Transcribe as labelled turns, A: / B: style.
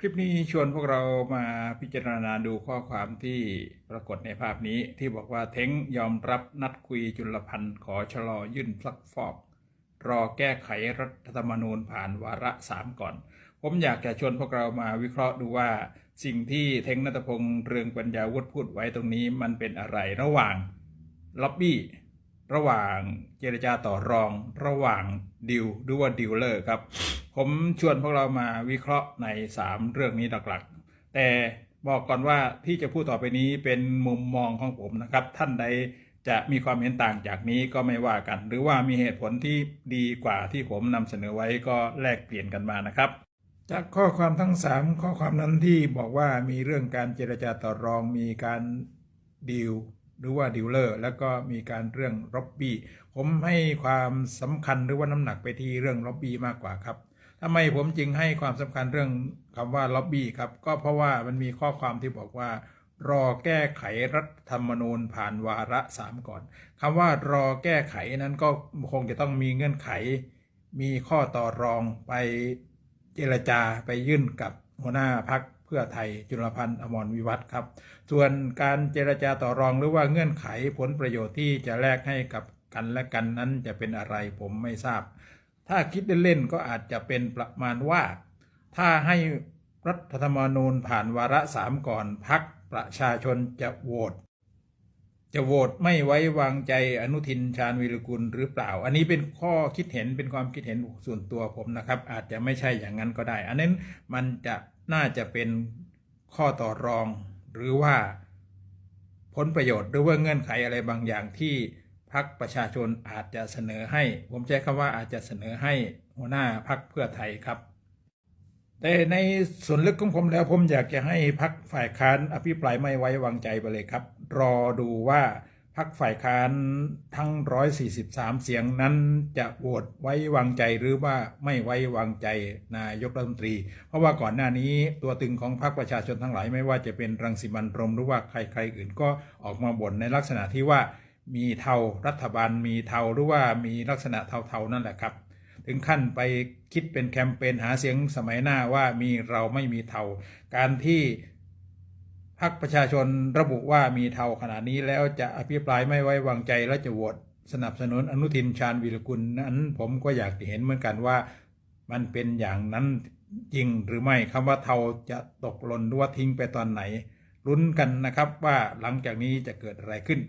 A: คลิปนี้ชวนพวกเรามาพิจารณาดูข้อความที่ปรากฏในภาพนี้ที่บอกว่าเท้งยอมรับนัดคุยจุลพันธ์ขอชะลอยื่นซักฟอก รอแก้ไขรัฐธรรมนูญผ่านวาระสามก่อน ผมอยากจะชวนพวกเรามาวิเคราะห์ดูว่า สิ่งที่เท้งนัตพงษ์เรืองปัญญาวุฒิพูดไว้ตรงนี้มันเป็นอะไรระหว่างล็อบบี้ระหว่างเจรจาต่อรอง ระหว่างดิวหรือว่าดิวเลอร์ครับ ผมชวนพวกเรามาวิเคราะห์ใน 3 เรื่องนี้หลักๆ แต่บอกก่อนว่าที่จะพูดต่อไปนี้เป็นมุมมองของผมนะครับ ท่านใดจะมีความเห็นต่างจากนี้ก็ไม่ว่ากัน หรือว่ามีเหตุผลที่ดีกว่าที่ผมนำเสนอไว้ก็แลกเปลี่ยนกันมานะครับ จากข้อความทั้ง 3 ข้อความนั้นที่บอกว่ามีเรื่องการเจรจาต่อรองมีการดีลหรือว่าดีลเลอร์แล้วก็มีการเรื่องล็อบบี้ผมให้ความสำคัญหรือว่าน้ำหนักไปที่เรื่องล็อบบี้มากกว่าครับ ทำไมผมจึงให้ความสำคัญเรื่องคำว่าล็อบบี้ครับ ก็เพราะว่ามันมีข้อความที่บอกว่ารอแก้ไขรัฐธรรมนูญผ่านวาระสามก่อนคำว่ารอแก้ไขนั้นก็คงจะต้องมีเงื่อนไข มีข้อต่อรองไปเจรจาไปยื่นกับหัวหน้าพักเพื่อไทยจุลพันธ์อมรวิวัฒครับ ส่วนการเจรจาต่อรองหรือว่าเงื่อนไขผลประโยชน์ที่จะแลกให้กับกันและกันนั้นจะเป็นอะไรผมไม่ทราบ ถ้าคิดเล่นๆก็อาจจะเป็นประมาณว่า ถ้าให้รัฐธรรมนูญผ่านวาระสามก่อนพักประชาชนจะโหวตจะโหวตไม่ไว้วางใจอนุทินชาญวิรกุลหรือเปล่า อันนี้เป็นข้อคิดเห็นเป็นความคิดเห็นส่วนตัวผมนะครับ อาจจะไม่ใช่อย่างนั้นก็ได้ อันนั้นมันจะน่าจะเป็นข้อต่อรองหรือว่าผลประโยชน์หรือว่าเงื่อนไขอะไรบางอย่างที่ พักประชาชนอาจจะเสนอให้ ผมใช้คำว่าอาจจะเสนอให้หัวหน้าพักเพื่อไทยครับแต่ในส่วนลึกของผมแล้วผมอยากจะให้พักฝ่ายค้านอภิปรายไม่ไว้วางใจไปเลยครับ รอดูว่าพักฝ่ายค้านทั้ง 143 เสียงนั้นจะโหวตไว้วางใจหรือว่าไม่ไว้วางใจนายกรัฐมนตรี เพราะว่าก่อนหน้านี้ตัวตึงของพรรคประชาชนทั้งหลายไม่ว่าจะเป็นรังสิมันพรมหรือว่าใครๆอื่นก็ออกมาบ่นในลักษณะที่ว่า มีเทารัฐบาลมีเทาหรือว่ามีลักษณะเทาๆนั่นแหละครับ ถึงขั้นไปคิดเป็นแคมเปญหาเสียงสมัยหน้าว่ามีเราไม่มีเทา การที่พรรคประชาชนระบุว่ามีเทาขนาดนี้แล้วจะอภิปรายไม่ไว้วางใจและจะโหวตสนับสนุนอนุทินชาญวีรกุลนั้นผมก็อยากเห็นเหมือนกันว่ามันเป็นอย่างนั้นจริงหรือไม่คำว่าเทาจะตกหล่นหรือว่าทิ้งไปตอนไหนลุ้นกันนะครับว่าหลังจากนี้จะเกิดอะไรขึ้น